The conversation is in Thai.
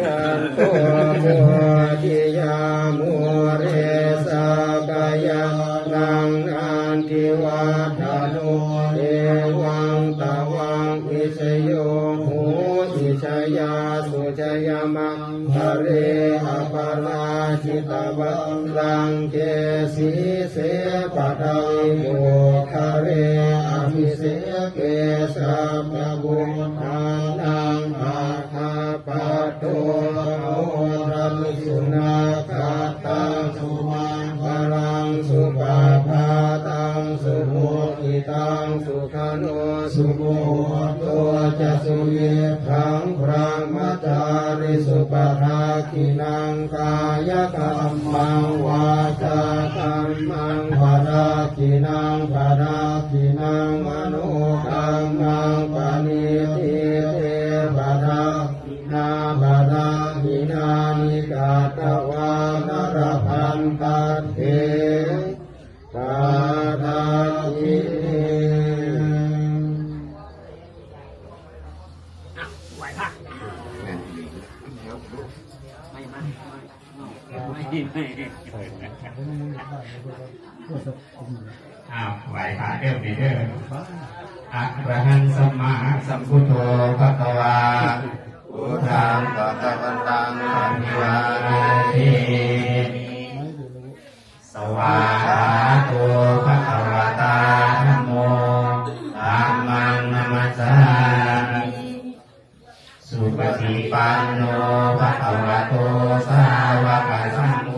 ยันตัวมัวทิยามัวเรสากายานังอันทิวัฒโนเอวังตาวังอิสโยหูอิชยาสุชยามังคะเรอปาราชิตวัลังเกสีเสปะทังโมคะเรอภิเสเกสัพพบุญ สุนาคาตังสุมังพลังสุปาพาตังสุโมหิตังสุขโนสุโมตัวจะสุเยทังพระมัจจาริสุปทาคินังกายกรรมังวาจากรรมังภาราคินังภาราคินัง ภาหินานิกาตวานรพันตัดเทปาทาคิอ้าวไหวพระเด้อไปเด้ออะระหังสัมมาสัมพุทโธภะคะวา สวาคาโตภะคะวะตาธัมโมธัมมังนัมสสามิสุปฏิปันโนภะคะวะโตสาวกัสสัม